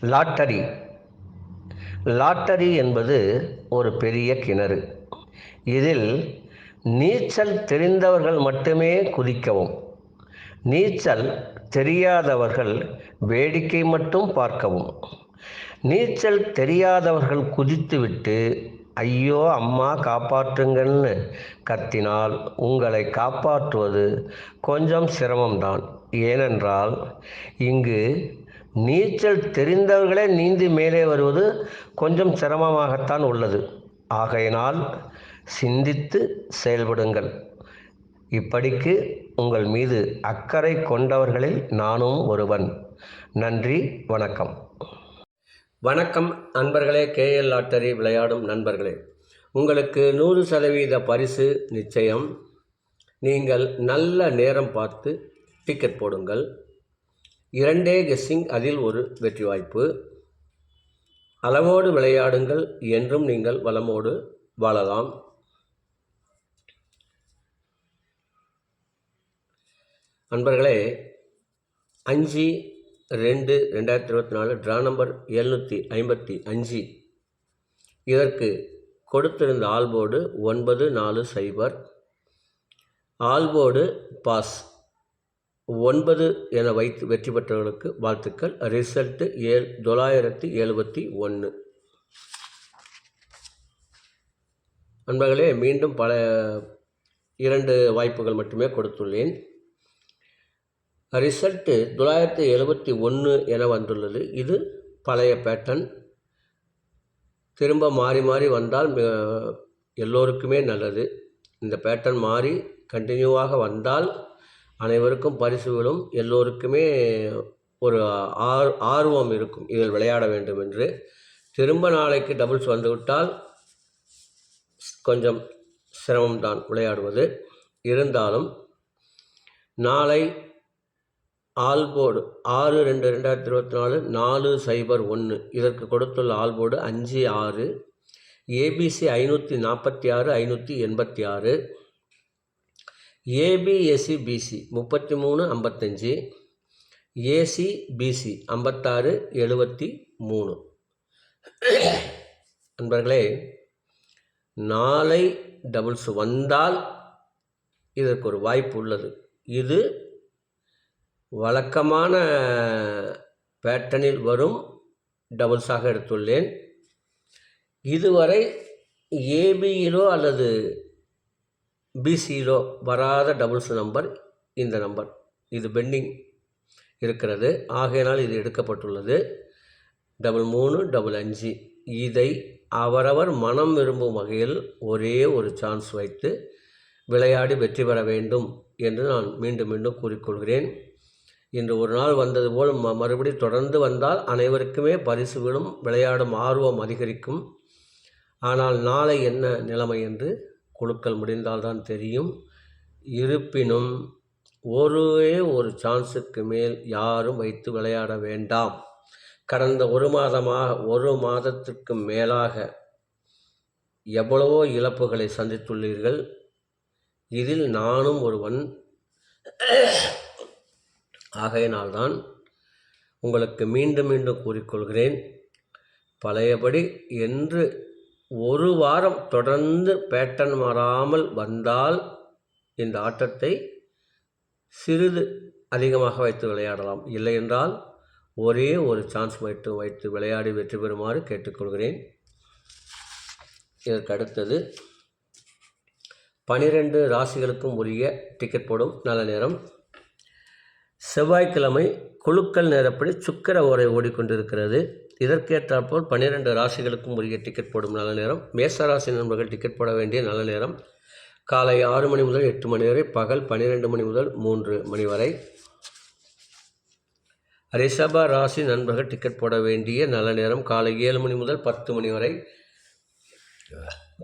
Lottery. Lottery என்பது ஒரு பெரிய கிணறு. இதில் நீச்சல் தெரிந்தவர்கள் மட்டுமே குதிக்கவும். நீச்சல் தெரியாதவர்கள் வேடிக்கை மட்டும் பார்க்கவும். நீச்சல் தெரியாதவர்கள் குதித்துவிட்டு ஐயோ அம்மா காப்பாற்றுங்கள்னு கத்தினால் உங்களை காப்பாற்றுவது கொஞ்சம் சிரமம்தான். ஏனென்றால் இங்கு நீச்சல் தெரிந்தவர்களே நீந்தி மேலே வருவது கொஞ்சம் சிரமமாகத்தான் உள்ளது. ஆகையினால் சிந்தித்து செயல்படுங்கள். இப்படிக்கு உங்கள் மீது அக்கறை கொண்டவர்களில் நானும் ஒருவன். நன்றி வணக்கம். வணக்கம் நண்பர்களே கேஎல் லாட்டரி விளையாடும் நண்பர்களே. உங்களுக்கு நூறு சதவீத பரிசு நிச்சயம். நீங்கள் நல்ல நேரம் பார்த்து டிக்கெட் போடுங்கள். இரண்டே கெஸ்ஸிங் அதில் ஒரு வெற்றி வாய்ப்பு அளவோடு விளையாடுங்கள் என்றும் நீங்கள் வளமோடு வாழலாம். நண்பர்களே அஞ்சு ரெண்டு ரெண்டாயிரத்தி இருபத்தி நாலு ட்ரா நம்பர் எழுநூற்றி ஐம்பத்தி அஞ்சு. இதற்கு கொடுத்திருந்த ஆல்போர்டு ஒன்பது நாலு சைபர். ஆல்போர்டு பாஸ். ஒன்பது என வைத்து வெற்றி பெற்றவர்களுக்கு வாழ்த்துக்கள். ரிசல்ட்டு ஏழு தொள்ளாயிரத்தி எழுபத்தி ஒன்று நண்பர்களே மீண்டும் பல இரண்டு வாய்ப்புகள் மட்டுமே கொடுத்துள்ளேன். ரிசல்ட்டு தொள்ளாயிரத்தி எழுபத்தி ஒன்று என வந்துள்ளது. இது பழைய பேட்டர்ன் திரும்ப மாறி மாறி வந்தால் எல்லோருக்குமே நல்லது. இந்த பேட்டர்ன் மாறி கண்டினியூவாக வந்தால் அனைவருக்கும் பரிசுகளும் எல்லோருக்குமே ஒரு ஆர் ஆர்வம் இருக்கும் இதில் விளையாட வேண்டும் என்று. திரும்ப நாளைக்கு டபுள்ஸ் வந்துவிட்டால் கொஞ்சம் சிரமம்தான் விளையாடுவது. இருந்தாலும் நாளை ஆல்போர்டு ஆறு ரெண்டு ரெண்டாயிரத்தி இருபத்தி நாலு நாலு சைபர் ஒன்று இதற்கு கொடுத்துள்ள ஆல்போர்டு அஞ்சு ஆறு ஏபிசி ஐநூற்றி நாற்பத்தி ஆறு ஐநூற்றி எண்பத்தி ஆறு ஏபிஎஸ்சி பிசி முப்பத்தி மூணு ஐம்பத்தஞ்சு. ஏசி பிசி ஐம்பத்தாறு எழுபத்தி மூணு. நண்பர்களே நாளை டபுள்ஸ் வந்தால் இதற்கு ஒரு வாய்ப்பு உள்ளது. இது வழக்கமான பேட்டர்னில் வரும் டபுள்ஸாக எடுத்துள்ளேன். இதுவரை ஏபியிலோ அல்லது பிசியிலோ வராத டபுள்ஸ் நம்பர் இந்த நம்பர் இது பெண்டிங் இருக்கிறது. ஆகையினால் இது எடுக்கப்பட்டுள்ளது. டபுள் மூணு டபுள் அஞ்சு. இதை அவரவர் மனம் விரும்பும் வகையில் ஒரே ஒரு சான்ஸ் வைத்து விளையாடி வெற்றி பெற வேண்டும் என்று நான் மீண்டும் மீண்டும் கூறிக்கொள்கிறேன். இன்று ஒரு நாள் வந்தது போல் ம மறுபடி தொடர்ந்து வந்தால் அனைவருக்குமே பரிசுகளும் விளையாடும் ஆர்வம் அதிகரிக்கும். ஆனால் நாளை என்ன நிலைமை என்று குழுக்கள் முடிந்தால்தான் தெரியும். இருப்பினும் ஒரே ஒரு சான்ஸுக்கு மேல் யாரும் வைத்து விளையாட வேண்டாம். கடந்த ஒரு மாதமாக ஒரு மாதத்திற்கு மேலாக எவ்வளவோ இழப்புகளை சந்தித்துள்ளீர்கள். இதில் நானும் ஒருவன். ஆகையினால்தான் உங்களுக்கு மீண்டும் மீண்டும் கூறிக்கொள்கிறேன். பழையபடி என்று ஒரு வாரம் தொடர்ந்து பேட்டன் மாறாமல் வந்தால் இந்த ஆட்டத்தை சிறிது அதிகமாக வைத்து விளையாடலாம். இல்லை என்றால் ஒரே ஒரு சான்ஸ் வைத்து வைத்து விளையாடி வெற்றி பெறுமாறு கேட்டுக்கொள்கிறேன். இதற்கு அடுத்தது பனிரெண்டு ராசிகளுக்கும் உரிய டிக்கெட் போடும் நல்ல நேரம். செவ்வாய்க்கிழமை குழுக்கள் நேரப்படி சுக்கர ஓரை ஓடிக்கொண்டிருக்கிறது. இதற்கேற்றாற்போல் பன்னிரெண்டு ராசிகளுக்கும் உரிய டிக்கெட் போடும் நல்ல நேரம். மேச ராசி நண்பர்கள் டிக்கெட் போட வேண்டிய நல்ல நேரம். காலை ஆறு மணி முதல் எட்டு மணி வரை பகல் பன்னிரெண்டு மணி முதல் மூன்று மணி வரை. ரிஷப ராசி நண்பர்கள் டிக்கெட் போட வேண்டிய நல்ல நேரம். காலை ஏழு மணி முதல் பத்து மணி வரை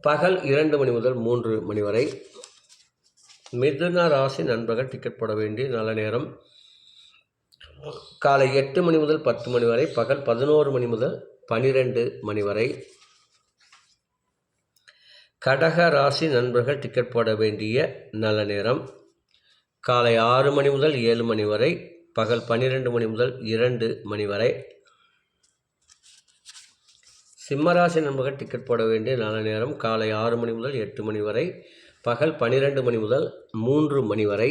பகல் இரண்டு மணி முதல் மூன்று மணி வரை. மிதுன ராசி நண்பர்கள் டிக்கெட் போட வேண்டிய நல்ல நேரம். காலை எட்டு மணி முதல் பத்து மணி வரை பகல் பதினோரு மணி முதல் பனிரெண்டு மணி வரை. கடக ராசி நண்பர்கள் டிக்கெட் போட வேண்டிய நல்ல நேரம். காலை ஆறு மணி முதல் ஏழு மணி வரை பகல் பன்னிரெண்டு மணி முதல் இரண்டு மணி வரை. சிம்மராசி நண்பர்கள் டிக்கெட் போட வேண்டிய நல்ல நேரம் காலை ஆறு மணி முதல் எட்டு மணி வரை பகல் பன்னிரெண்டு மணி முதல் மூன்று மணி வரை.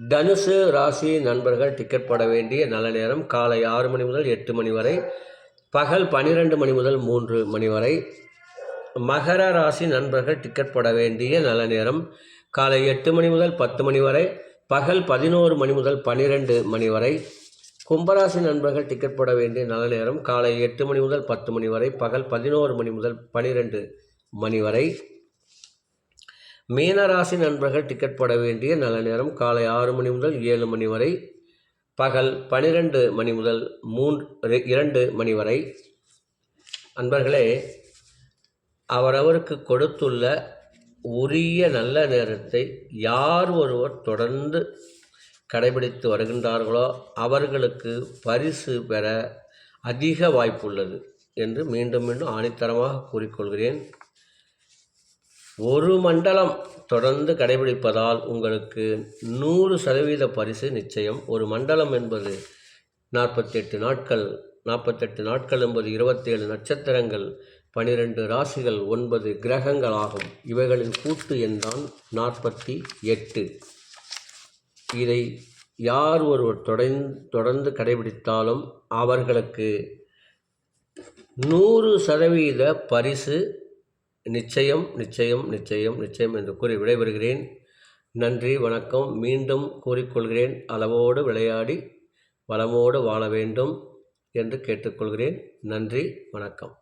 தனுசு ராசி நண்பர்கள் டிக்கெட் போட வேண்டிய நல்ல நேரம் காலை ஆறு மணி முதல் எட்டு மணி வரை பகல் பன்னிரெண்டு மணி முதல் மூன்று மணி வரை. மகர ராசி நண்பர்கள் டிக்கெட் போட வேண்டிய நல்ல நேரம் காலை எட்டு மணி முதல் பத்து மணி வரை பகல் பதினோரு மணி முதல் பன்னிரெண்டு மணி வரை. கும்பராசி நண்பர்கள் டிக்கெட் போட வேண்டிய நல்ல நேரம் காலை எட்டு மணி முதல் பத்து மணி வரை பகல் பதினோரு மணி முதல் பன்னிரெண்டு மணி வரை. மீனராசி நண்பர்கள் டிக்கெட் போட வேண்டிய நல்ல நேரம் காலை ஆறு மணி முதல் ஏழு மணி வரை பகல் பனிரெண்டு மணி முதல் மூன்று இரண்டு மணி வரை. அன்பர்களே அவரவருக்கு கொடுத்துள்ள உரிய நல்ல நேரத்தை யார் ஒருவர் தொடர்ந்து கடைபிடித்து வருகின்றார்களோ அவர்களுக்கு பரிசு பெற அதிக வாய்ப்புள்ளது என்று மீண்டும் மீண்டும் ஆணித்தரமாக கூறிக்கொள்கிறேன். ஒரு மண்டலம் தொடர்ந்து கடைபிடிப்பதால் உங்களுக்கு நூறு சதவீத பரிசு நிச்சயம். ஒரு மண்டலம் என்பது நாற்பத்தெட்டு நாட்கள். நாற்பத்தெட்டு நாட்கள் என்பது இருபத்தேழு நட்சத்திரங்கள். பனிரெண்டு ராசிகள் ஒன்பது கிரகங்கள் ஆகும் இவைகளின் கூட்டு எண்தான் நாற்பத்தி எட்டு. இதை யார் ஒருவர் தொடர்ந்து தொடர்ந்து கடைபிடித்தாலும் அவர்களுக்கு நூறு சதவீத பரிசு நிச்சயம் நிச்சயம் நிச்சயம் நிச்சயம் என்று கூறி விடைபெறுகிறேன். நன்றி வணக்கம். மீண்டும் கூறிக்கொள்கிறேன். அளவோடு விளையாடி வளமோடு வாழ வேண்டும் என்று கேட்டுக்கொள்கிறேன். நன்றி வணக்கம்.